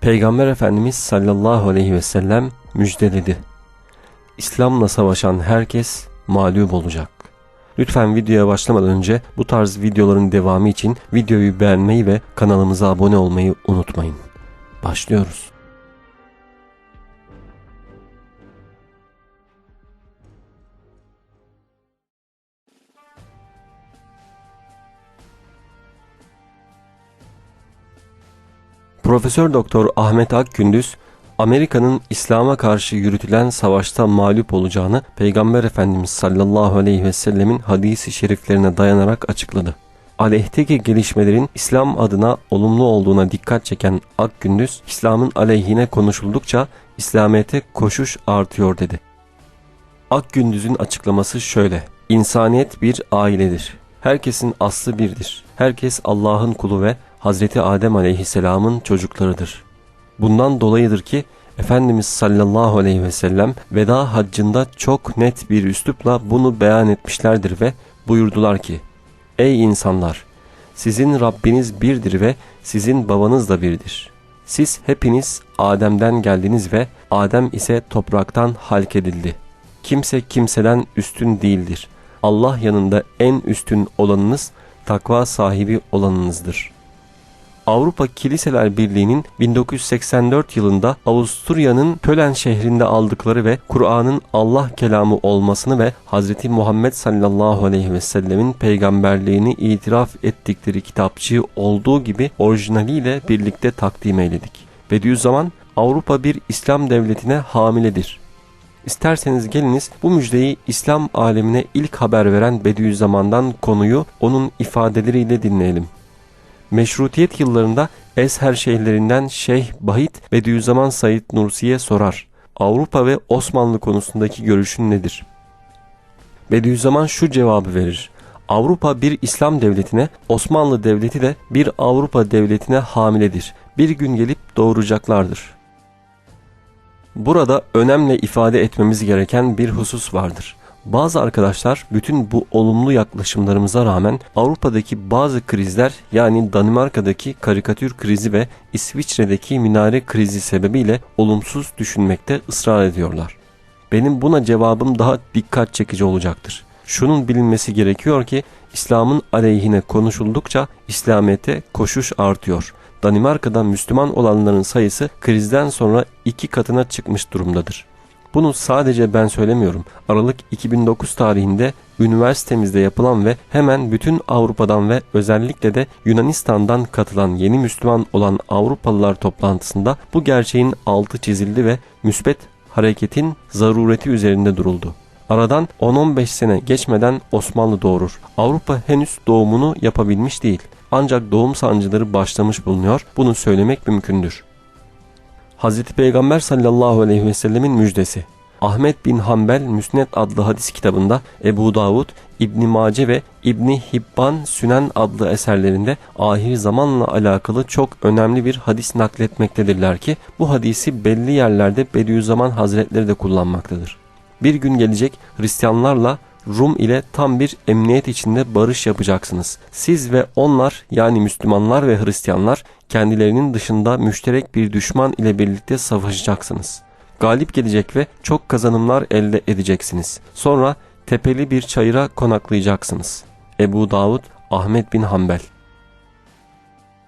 Peygamber Efendimiz sallallahu aleyhi ve sellem müjdeledi. İslam'la savaşan herkes mağlup olacak. Lütfen videoya başlamadan önce bu tarz videoların devamı için videoyu beğenmeyi ve kanalımıza abone olmayı unutmayın. Başlıyoruz. Profesör Doktor Ahmet Akgündüz Amerika'nın İslam'a karşı yürütülen savaşta mağlup olacağını Peygamber Efendimiz sallallahu aleyhi ve sellemin hadisi şeriflerine dayanarak açıkladı. Aleyhteki gelişmelerin İslam adına olumlu olduğuna dikkat çeken Akgündüz, İslam'ın aleyhine konuşuldukça İslamiyet'e koşuş artıyor dedi. Akgündüz'ün açıklaması şöyle. İnsaniyet bir ailedir. Herkesin aslı birdir. Herkes Allah'ın kulu ve Hazreti Adem aleyhisselamın çocuklarıdır. Bundan dolayıdır ki Efendimiz sallallahu aleyhi ve sellem veda haccında çok net bir üslupla bunu beyan etmişlerdir ve buyurdular ki Ey insanlar! Sizin Rabbiniz birdir ve sizin babanız da birdir. Siz hepiniz Adem'den geldiniz ve Adem ise topraktan halk edildi. Kimse kimseden üstün değildir. Allah yanında en üstün olanınız takva sahibi olanınızdır.'' Avrupa Kiliseler Birliği'nin 1984 yılında Avusturya'nın Kölen şehrinde aldıkları ve Kur'an'ın Allah kelamı olmasını ve Hz. Muhammed sallallahu aleyhi ve sellemin peygamberliğini itiraf ettikleri kitapçığı olduğu gibi orijinaliyle birlikte takdim eyledik. Bediüzzaman Avrupa bir İslam devletine hamiledir. İsterseniz geliniz bu müjdeyi İslam alemine ilk haber veren Bediüzzaman'dan konuyu onun ifadeleriyle dinleyelim. Meşrutiyet yıllarında Ezher şeyhlerinden Şeyh Bahit Bediüzzaman Said Nursi'ye sorar. Avrupa ve Osmanlı konusundaki görüşün nedir? Bediüzzaman şu cevabı verir. Avrupa bir İslam devletine, Osmanlı devleti de bir Avrupa devletine hamiledir. Bir gün gelip doğuracaklardır. Burada önemli ifade etmemiz gereken bir husus vardır. Bazı arkadaşlar bütün bu olumlu yaklaşımlarımıza rağmen Avrupa'daki bazı krizler yani Danimarka'daki karikatür krizi ve İsviçre'deki minare krizi sebebiyle olumsuz düşünmekte ısrar ediyorlar. Benim buna cevabım daha dikkat çekici olacaktır. Şunun bilinmesi gerekiyor ki İslam'ın aleyhine konuşuldukça İslamiyet'e koşuş artıyor. Danimarka'da Müslüman olanların sayısı krizden sonra iki katına çıkmış durumdadır. Bunu sadece ben söylemiyorum. Aralık 2009 tarihinde üniversitemizde yapılan ve hemen bütün Avrupa'dan ve özellikle de Yunanistan'dan katılan yeni Müslüman olan Avrupalılar toplantısında bu gerçeğin altı çizildi ve müsbet hareketin zarureti üzerinde duruldu. Aradan 10-15 sene geçmeden Osmanlı doğurur. Avrupa henüz doğumunu yapabilmiş değil. Ancak doğum sancıları başlamış bulunuyor. Bunu söylemek mümkündür. Hz. Peygamber sallallahu aleyhi ve sellemin müjdesi. Ahmet bin Hanbel Müsned adlı hadis kitabında Ebu Davud, İbni Mace ve İbni Hibban Sünen adlı eserlerinde ahir zamanla alakalı çok önemli bir hadis nakletmektedirler ki bu hadisi belli yerlerde Bediüzzaman Hazretleri de kullanmaktadır. Bir gün gelecek Hristiyanlarla Rum ile tam bir emniyet içinde barış yapacaksınız. Siz ve onlar yani Müslümanlar ve Hristiyanlar kendilerinin dışında müşterek bir düşman ile birlikte savaşacaksınız. Galip gelecek ve çok kazanımlar elde edeceksiniz. Sonra tepeli bir çayıra konaklayacaksınız. Ebu Davud Ahmet bin Hanbel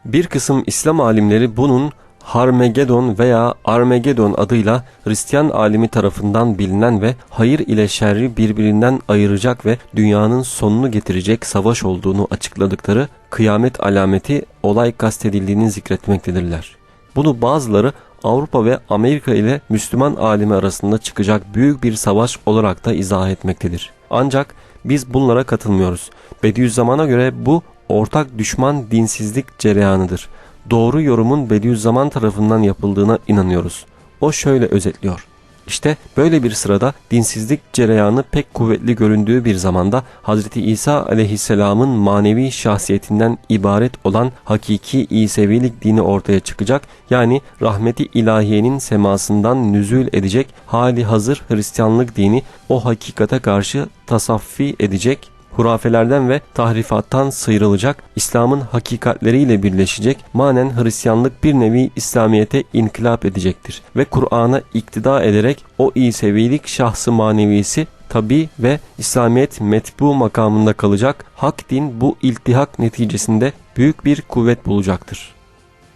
Bir kısım İslam alimleri bunun Harmegedon veya Armagedon adıyla Hristiyan alimi tarafından bilinen ve hayır ile şerri birbirinden ayıracak ve dünyanın sonunu getirecek savaş olduğunu açıkladıkları kıyamet alameti olay kastedildiğini zikretmektedirler. Bunu bazıları Avrupa ve Amerika ile Müslüman alimi arasında çıkacak büyük bir savaş olarak da izah etmektedir. Ancak biz bunlara katılmıyoruz. Bediüzzaman'a göre bu ortak düşman dinsizlik cereyanıdır doğru yorumun Bediüzzaman tarafından yapıldığına inanıyoruz. O şöyle özetliyor. İşte böyle bir sırada dinsizlik cereyanı pek kuvvetli göründüğü bir zamanda Hz. İsa aleyhisselamın manevi şahsiyetinden ibaret olan hakiki İsevilik dini ortaya çıkacak yani rahmeti ilahiyenin semasından nüzül edecek hali hazır Hristiyanlık dini o hakikate karşı tasaffi edecek hurafelerden ve tahrifattan sıyrılacak, İslam'ın hakikatleriyle birleşecek, manen Hristiyanlık bir nevi İslamiyet'e inkılap edecektir ve Kur'an'a iktida ederek o İsevilik şahsı manevisi tabi ve İslamiyet metbu makamında kalacak, hak din bu iltihak neticesinde büyük bir kuvvet bulacaktır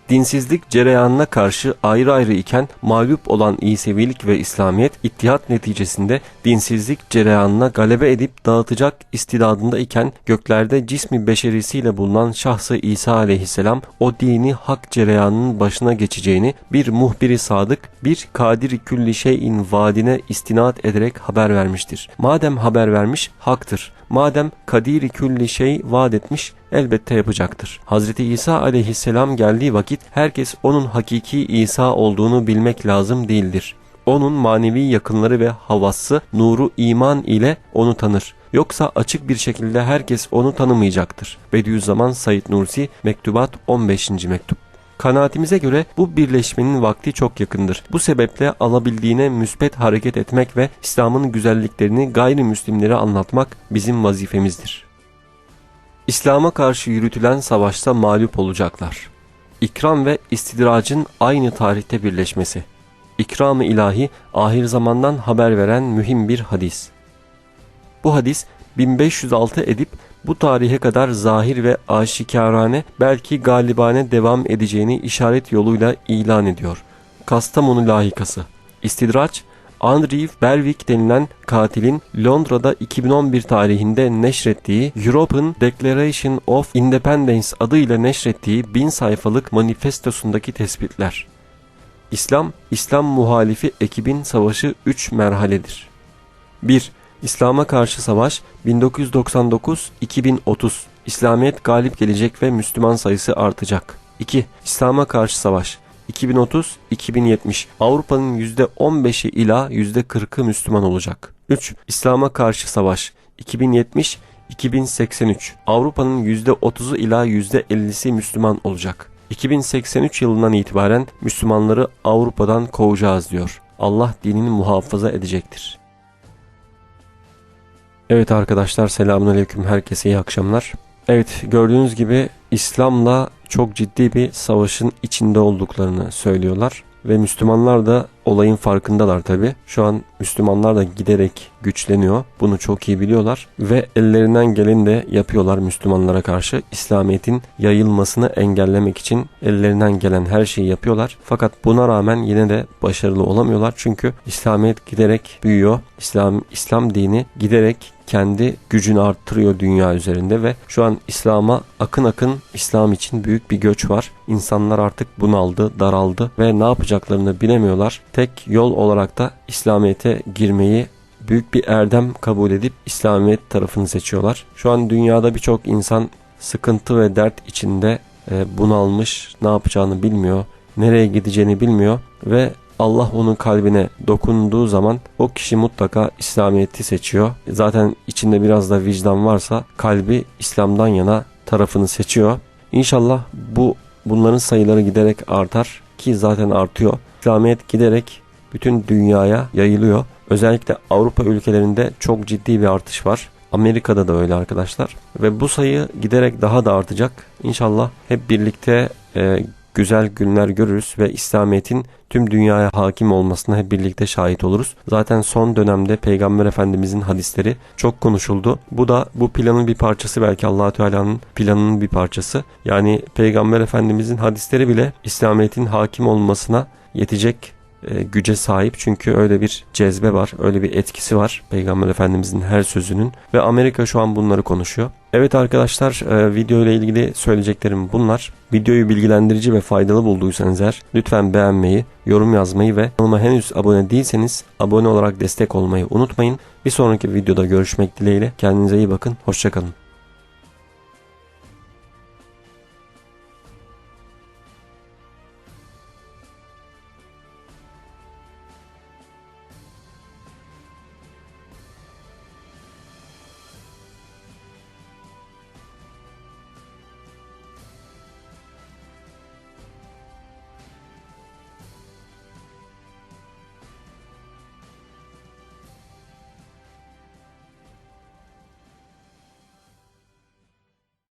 dinsizlik cereyanına karşı ayrı ayrı iken mağlup olan İsevilik ve İslamiyet ittihat neticesinde dinsizlik cereyanına galebe edip dağıtacak istidadında iken göklerde cismi beşerisiyle bulunan şahsı İsa aleyhisselam o dini hak cereyanının başına geçeceğini bir muhbiri sadık bir kadiri külli şeyin vaadine istinad ederek haber vermiştir. Madem haber vermiş haktır. Madem kadiri külli şey vaat etmiş elbette yapacaktır. Hazreti İsa aleyhisselam geldiği vakit herkes onun hakiki İsa olduğunu bilmek lazım değildir. Onun manevi yakınları ve havası nuru iman ile onu tanır. Yoksa açık bir şekilde herkes onu tanımayacaktır. Bediüzzaman Said Nursi Mektubat 15. Mektup Kanaatimize göre bu birleşmenin vakti çok yakındır. Bu sebeple alabildiğine müspet hareket etmek ve İslam'ın güzelliklerini gayrimüslimlere anlatmak bizim vazifemizdir. İslam'a karşı yürütülen savaşta mağlup olacaklar. İkram ve istidracın aynı tarihte birleşmesi. İkram-ı ilahi ahir zamandan haber veren mühim bir hadis. Bu hadis 1506 edip bu tarihe kadar zahir ve aşikarane belki galibane devam edeceğini işaret yoluyla ilan ediyor. Kastamonu lahikası. İstidraç Andrew Berwick denilen katilin Londra'da 2011 tarihinde neşrettiği European Declaration of Independence adıyla neşrettiği bin sayfalık manifestosundaki tespitler. İslam, İslam muhalifi ekibin savaşı 3 merhaledir. 1. İslam'a karşı savaş 1999-2030 İslamiyet galip gelecek ve Müslüman sayısı artacak. 2. İslam'a karşı savaş 2030-2070 Avrupa'nın %15'i ila %40'ı Müslüman olacak. 3. İslam'a karşı savaş 2070 2083 Avrupa'nın %30'u ila %50'si Müslüman olacak. 2083 yılından itibaren Müslümanları Avrupa'dan kovacağız diyor. Allah dinini muhafaza edecektir. Evet arkadaşlar selamünaleyküm herkese iyi akşamlar. Evet gördüğünüz gibi İslam'la çok ciddi bir savaşın içinde olduklarını söylüyorlar. Ve Müslümanlar da olayın farkındalar tabi. Şu an Müslümanlar da giderek güçleniyor. Bunu çok iyi biliyorlar. Ve ellerinden geleni de yapıyorlar Müslümanlara karşı. İslamiyet'in yayılmasını engellemek için ellerinden gelen her şeyi yapıyorlar. Fakat buna rağmen yine de başarılı olamıyorlar. Çünkü İslamiyet giderek büyüyor. İslam, İslam dini giderek kendi gücünü arttırıyor dünya üzerinde ve şu an İslam'a akın akın İslam için büyük bir göç var. İnsanlar artık bunaldı, daraldı ve ne yapacaklarını bilemiyorlar. Tek yol olarak da İslamiyet'e girmeyi büyük bir erdem kabul edip İslamiyet tarafını seçiyorlar. Şu an dünyada birçok insan sıkıntı ve dert içinde e, bunalmış, ne yapacağını bilmiyor, nereye gideceğini bilmiyor ve Allah onun kalbine dokunduğu zaman o kişi mutlaka İslamiyet'i seçiyor. Zaten içinde biraz da vicdan varsa kalbi İslam'dan yana tarafını seçiyor. İnşallah bu bunların sayıları giderek artar ki zaten artıyor. İslamiyet giderek bütün dünyaya yayılıyor. Özellikle Avrupa ülkelerinde çok ciddi bir artış var. Amerika'da da öyle arkadaşlar. Ve bu sayı giderek daha da artacak. İnşallah hep birlikte e, güzel günler görürüz ve İslamiyet'in tüm dünyaya hakim olmasına hep birlikte şahit oluruz. Zaten son dönemde Peygamber Efendimizin hadisleri çok konuşuldu. Bu da bu planın bir parçası belki allah Teala'nın planının bir parçası. Yani Peygamber Efendimizin hadisleri bile İslamiyet'in hakim olmasına yetecek e, güce sahip çünkü öyle bir cezbe var, öyle bir etkisi var Peygamber Efendimizin her sözünün ve Amerika şu an bunları konuşuyor. Evet arkadaşlar e, video ile ilgili söyleyeceklerim bunlar. Videoyu bilgilendirici ve faydalı bulduysanız eğer lütfen beğenmeyi, yorum yazmayı ve kanalıma henüz abone değilseniz abone olarak destek olmayı unutmayın. Bir sonraki videoda görüşmek dileğiyle kendinize iyi bakın, hoşçakalın.